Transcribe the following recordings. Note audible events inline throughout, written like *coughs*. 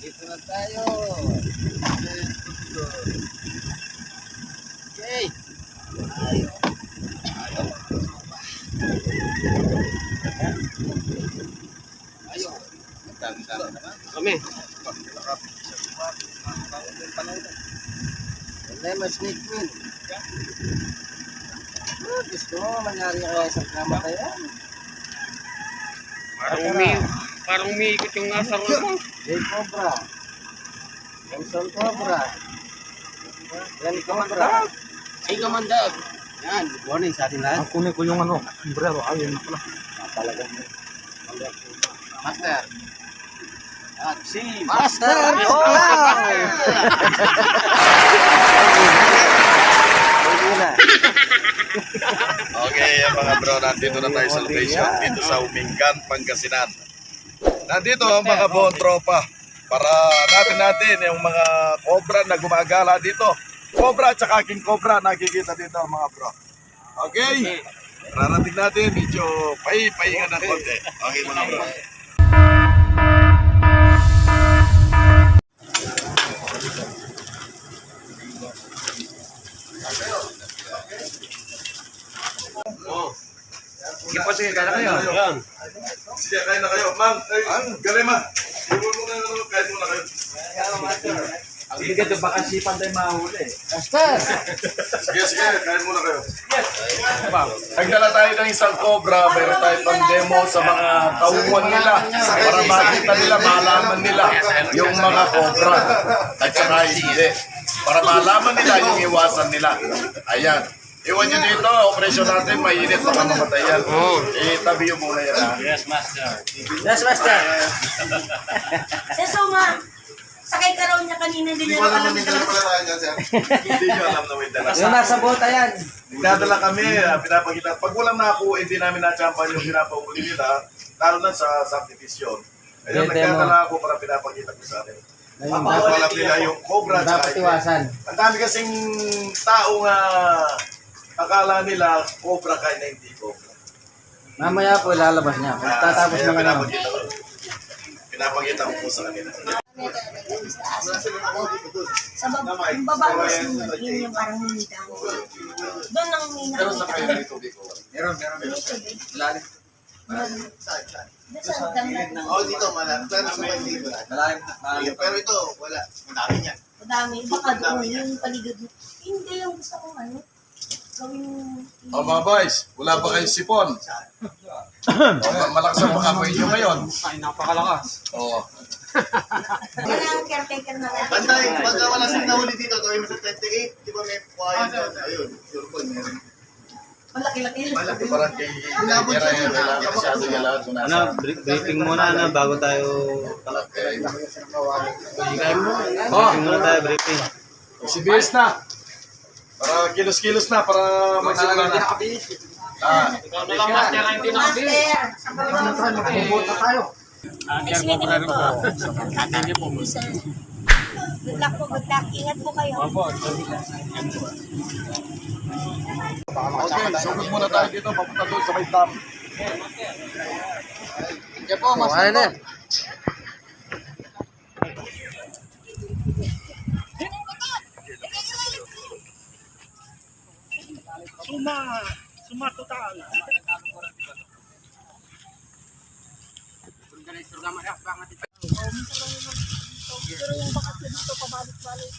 Dito na tayo. Okay. Ayo. Dami-dami naman. Kami. Lemon snake. Ah, gusto mo mangyari kaya sa kamatayan. Parang umi, parang umiikot yung nasa roon mo. Jay Cobra. Benson Cobra. Yan Cobra. Ay, kamandag. Yan, good morning sa atin lahat. Ang kunin ko yung ano, sombrero. Ayun na pala. Ah, talagang Master. At si Master. Oh! *laughs* Okay, mga bro, nandito na tayo sa location dito sa Umingan, Pangasinan. Nandito ang mga buong tropa para natin natin yung mga cobra na gumagala dito. Cobra at saka king cobra nakikita dito mga bro. Okay? Rarating natin, medyo pahi-pahinga ng konti. Okay mga bro. Sige po, sige, kaya kayo. Yan. Sige, kain na kayo. Ma'am, ay, galing ma. Iwan mo na yung kain muna kayo. Ang bigat yung baka sipan tayo mahuli. Master. Sige, sige, kain muna kayo. Nagdala tayo ng isang cobra, mayroon tayo pang demo sa mga tauhan nila para makita nila, malaman nila yung mga cobra at saka hindi. Para malaman nila yung iwasan nila. Ayan. Iwan nyo dito, operasyon natin, mainit na mamatay yan. Eh, tabi yung muna yan. ha? Yes, Master. *laughs* Sir Soma, sakay ka raw niya kanina, hindi niya alam na *laughs* Hindi nyo alam na may dala. Yung nasa bota yan. Nagdadala kami, ah, pinapakita. Pag walang nakuha, hindi namin natsampan yung pinapahuli nila, lalo na sa subdivision. Ayun, Yung nagdadala ako para pinapakita ko sa akin. Ayun, Para dapat, alam nila yung cobra at dapat saka iwasan. Ang dami kasing tao nga akala nila cobra kahit na hindi cobra. Mamaya po ilalabas niya. Ah, Tatapos kaya ng ano. pinapakita ko. Pinapakita ko po sa kanila. Sa baba, yung baba mas yun yung parang hinidang. Doon ang hinidang. may tubig ko. Meron, meron. Meron. Doon sa damdag ng Oh, dito malaki. Pero sa Manila. Malalim, Pero ito, wala. Madami niyan. madami. Baka doon yung paligid mo. Hindi yung gusto kong ano. Gawing... O Oh, mga boys, wala ba kayong sipon? o, *coughs* malakas ang makamoy nyo ngayon. Ay, napakalakas. Oo. Yan ang caretaker na natin. Bantay, pagka wala siyang nahuli dito, gawin mo sa 28, di ba may kuhain doon? Ayun, sure po, meron. Malaki-laki. Malaki. Parang kay yung dun. kailangan masyado yung lahat kung nasa. Ano, bri- briefing muna ano, bago tayo... Briefing muna tayo, briefing. CBS na. Para kilos-kilos na, para magsimula na. Ah, Ikaw na lang, master, ang hindi nakabili. Master! Bumota tayo. Yes, sige po. Tatanong po, sir. Good luck po, good luck. Ingat po kayo. okay, sugod muna tayo dito, papunta doon sa may dam. Diyan po, suma suma total. Pero yung bakit dito pabalik-balik.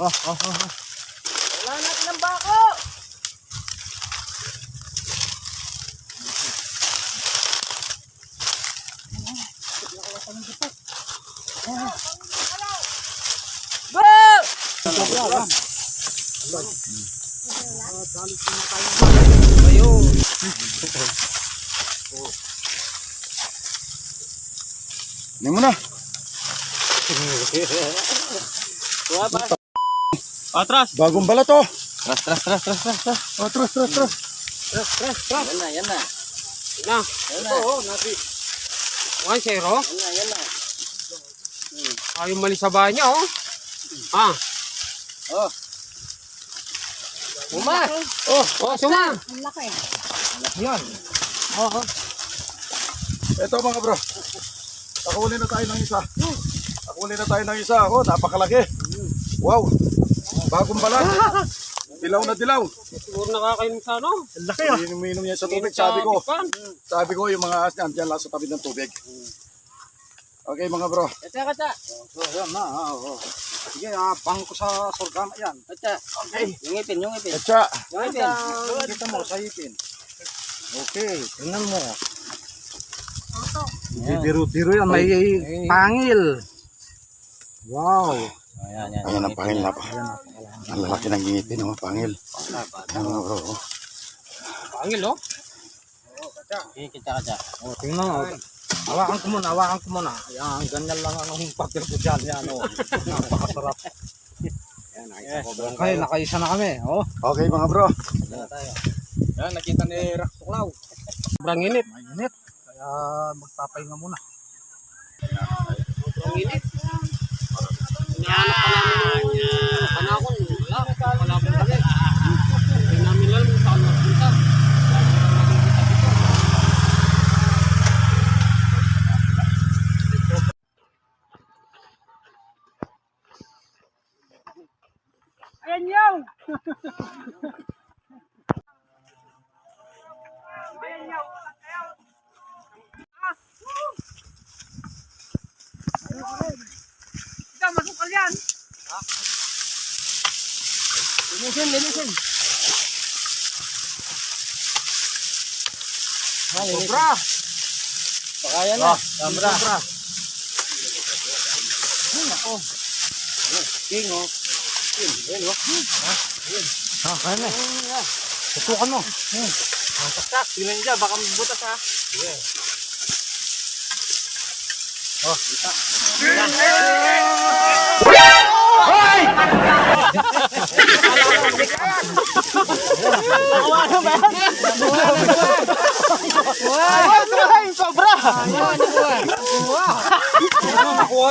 Master. na. Wala natin ang bako! Hindi mo na. Atras! Bagong bala to. Tras, tras, tras, tras, tras, tras. Oh, tras, tras, tras. Yan na, yan na. Na. Yan na. One zero. Yan na, yan na. Ayaw mali sa bahay niya, oh. Ah. Oh. Uma! Oh, oh, suma. Ang laki. Yan. Ito mga bro. Nakuli na tayo ng isa. Nakuli na tayo ng isa. Oh, napakalaki. Wow. Bagong balat. Dilaw na dilaw. Siguro nakakainom sa ano. Laki ah. Ininom niya sa tubig. Sabi ko, sabi ko yung mga asyan dyan lang sa tabi ng tubig. Okay mga bro. Katsa, katsa. So, yan na. Oh, oh. Sige, ah, bang ko sa sorgama yan. Katsa. Yung ipin, yung ipin. Etsa. Yung ipin. Kita mo, sa ipin. Okay, tingnan mo. Biro-biro yan, may pangil. Wow. Ayan, yan. Ayan ang pangil na pa. Ang lalaki ng ngipin, oh, pangil. Ayan mga bro. oh. Pangil, oh. Sige, katsa, katsa. Oh, tingnan mo. Hawakan ko muna, hawakan ko muna. Yan, ganyan lang ang papel ko dyan. Yan, oh. Napakasarap. Yan, nakita ko. Okay, nakaisa na kami. Oh. Okay mga bro. Yan, nakita ni Rax Tuklaw. Sobrang init. Mainit. Kaya magpapahinga muna. Sobrang init. Yung panakon. Wala. Pa kami. Hindi namin alam kung saan magpunta. Sobra! Baka yan na. Sobra! Sobra! King, oh. Ha, kaya na. Tutukan mo. Tak, tingnan niya. Baka mabutas ha. Nakuha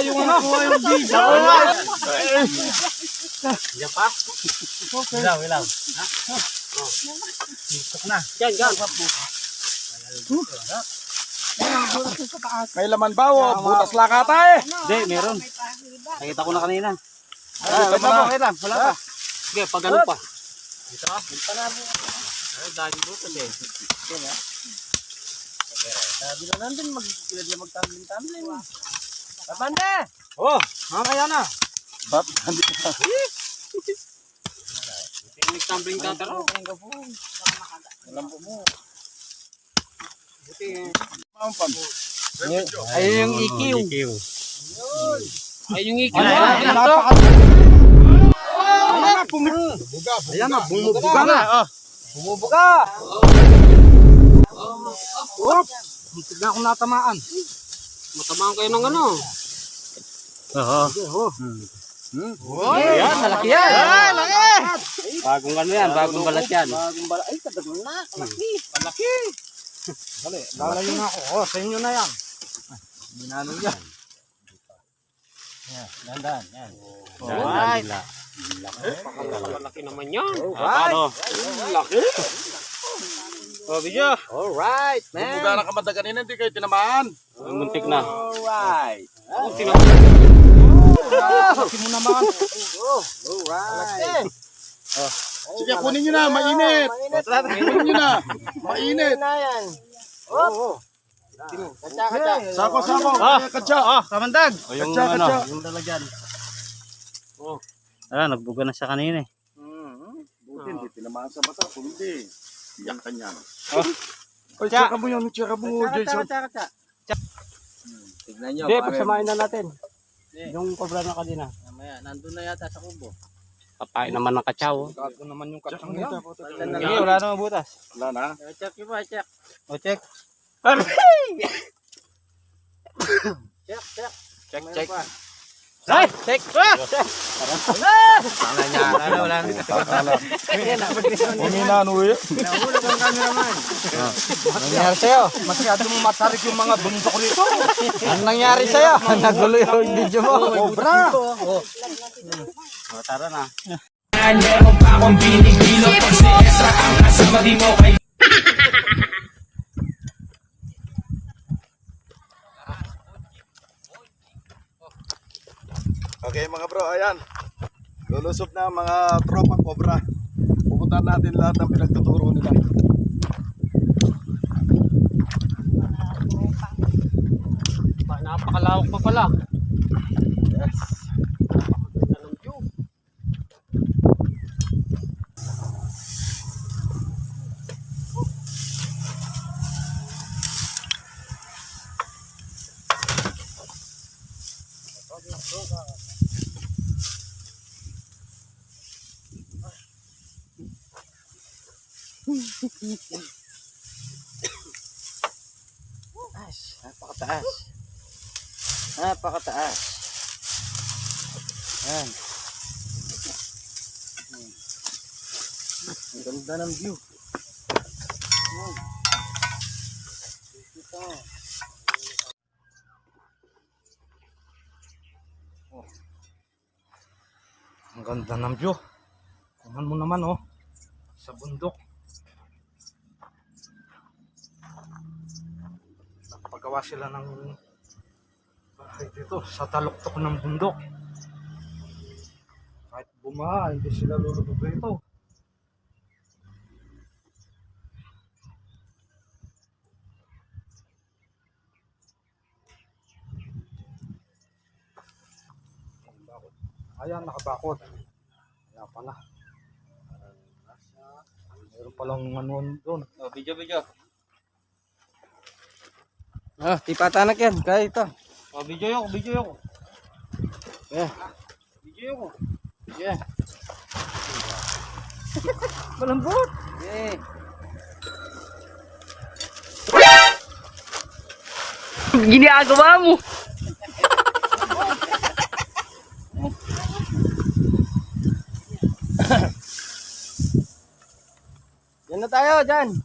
yung ano. Nakuha yung video. Ilaw, ilaw. Yan, yan. May laman ba o butas lang ata eh. Hindi, meron. Nakita ko na kanina. Ah, wait lang po, wait lang. Wala pa. Sige, pag ano pa. Ay, dahil butas eh. Yan, ah. Sabi na nandun, mag, Kapanda! Oh, mamaya na. Bap, hindi pa. Tingnan tumbling tataro. Mampan. Ayun yung EQ. Ay, yung iki. Ayan na, napaka... Ayan na, bumubuga. Ayan na, bumubuga na. Bumubuga. Muntik na akong natamaan. Matamaan kayo ng ano. Yan, malaki yan. Ay, laki! Bagong ano yan, bagong balat yan. Bagong bala. Ay, kadagal na. Malaki. Malaki. Dali, lalayo na ako. Oh, sa inyo na yan. Minano yan. Dandan, yan. Alright. Malaki naman yan. Alright. Laki. Oh, video. Alright, Buga na kamada kanina, hindi kayo tinamaan. Muntik na. Alright. Oh, tinapos. Laki mo naman. Alright. Sige, kunin nyo na, mainit. Kunin nyo na, mainit. na yan. Oo. Katsa, katsa. Sako, sako. Ah, katsa. Oh, kamandag. O yung Katsa, ano, katsa. Yung lalagyan. ah, nagbuga na siya kanina eh. Buti, hindi tinamaan sa mata. Kung hindi, iyak ka niyan. Oy, tsaka mo yan, tsaka mo, Jason. Tignan nyo. Hindi, pagsamahin na natin. Hindi. Yung cobra na kanina. Mamaya, nandun na yata sa kubo. Papain naman ng katsaw. Gago naman yung Tsaka na Sige, lang. wala namang butas. Wala na. Eh, Check yun ba? Check. O, check. Check, check. Check, Meron check. Pa. Ay, check. Ah! Wala niya. Wala, wala. Akala. Umina, ano eh. Nahulog ang cameraman. nangyari sa'yo? Masyadong matarik yung mga. Ano nangyari sa'yo? Nagulo yung video mo. Cobra. O, tara na. Okay mga bro, ayan. Lulusob na mga tropa cobra. Pupuntahan natin lahat ng pinagtuturo nila. Napakalawak pa pala. Napakataas. Yan. Ang ganda ng view. Ang ganda ng view. Tingnan mo naman oh. Sa bundok. Nakapagawa sila ng bahay dito sa taluktok ng bundok. Bumaha, hindi sila lulubog rito. Ayan, nakabakod. Kaya pala. Meron palang ano doon. Oh, video, video. Ah, tipatanak yan. Kaya ito. O, video yoko, video yoko. Yeah. Video yoko. Yeah. *laughs* Malambot. Yeah. Ginagawa mo. *laughs* Yan na tayo, dyan.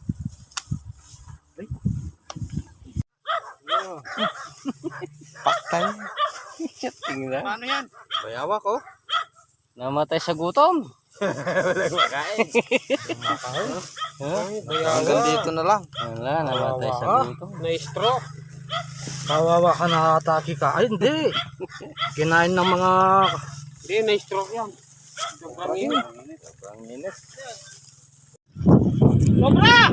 *laughs* Paktay. Tingnan. Paano yan? Bayawa ko. Namatay sa gutom. Walang makain. Hanggang dito na lang. Wala, namatay sa gutom. Na-stroke. Kawawa ka na atake ka. Ay, hindi. Kinain ng mga... Hindi, na-stroke yan. Sobrang init. Sobrang init. Cobra!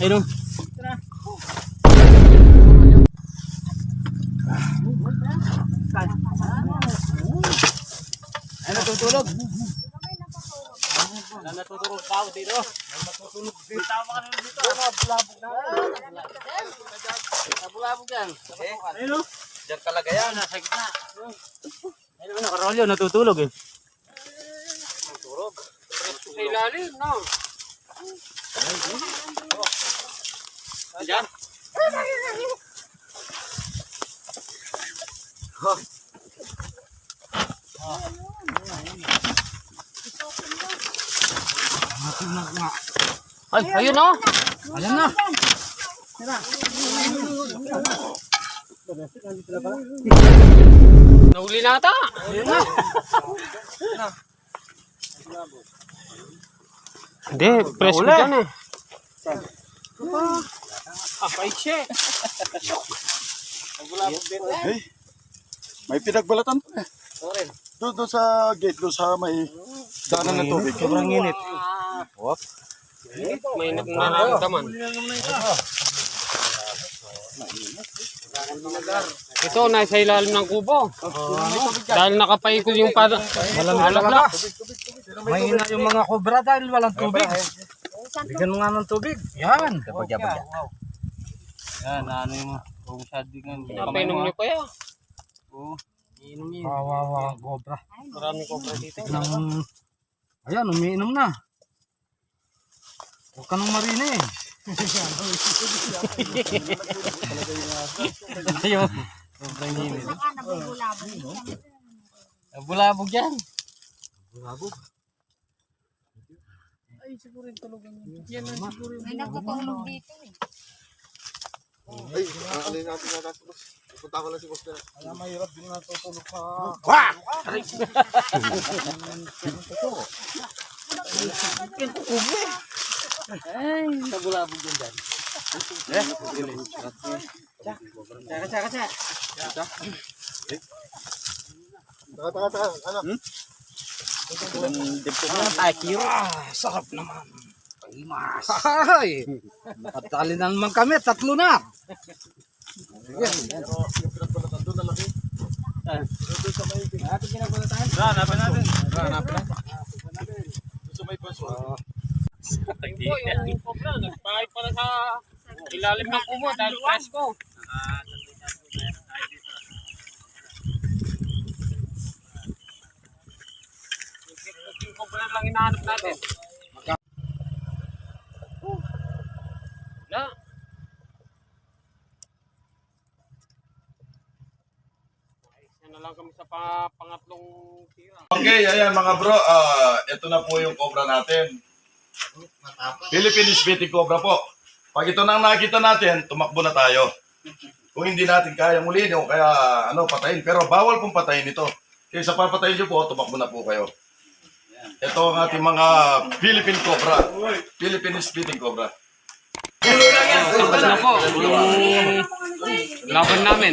Ayun. Ay, natutulog. Na natutulog pa ako dito. Nabulabog yan. Ayun o. Diyan talaga yan. Nasa gitna. Ayun o, nakarolyo, natutulog eh. Sa ilalim, no? Diyan. Ay, ayun o. Ayan na. Nahuli na ata. Hindi, press ko dyan eh. Ah, paiksi. May pinagbalatan pa eh. Doon, doon sa gate, doon sa may daanan ng tubig. Sobrang init. May nararamdaman. Ito, nasa ilalim ng kubo. Dahil nakapaikot yung para... Malamig talaga. Mahina yung mga kobra dahil walang tubig. Bigyan mo nga ng tubig. Yan. Yan, ano yung kung sadi nga. Napainom niyo kaya. Inom yun. Kawawa ang kobra. Maraming kobra dito. Nang... Ayan, umiinom na. Huwag ka nang marina *laughs* eh. Ayun. Saka nabubulabog. Bulabog yan. May natutulog dito eh. Ay, alin natin na tayo. Punta ko lang si Boss na. Kaya mahirap din natutulog sa... Ay, nabulabog yan dyan. Tsaka, tsaka, tsaka. Taka, taka, taka. Ano? Ah, sarap naman. Paimas. Ay! Nakatali na naman kami. Tatlo na. *laughs* Ating ginagulatan. Hanapin natin. Hindi po, yung kobra. Nagpakay pala sa ilalim ng kubo dahil presko. Yung lang hinahanap natin. Wala. Ayos na lang kami sa pa- pangatlong tira. Okay, ayan mga bro, ah ito na po yung cobra natin. Philippine Spitting Cobra po. Pag ito nang nakita natin, tumakbo na tayo. Kung hindi natin kaya muli o kaya ano, patayin. Pero bawal pong patayin ito. Kaya sa papatayin nyo po, tumakbo na po kayo. Ito ang ating mga Philippine Cobra. Philippine Spitting Cobra. Tapos na po laban namin.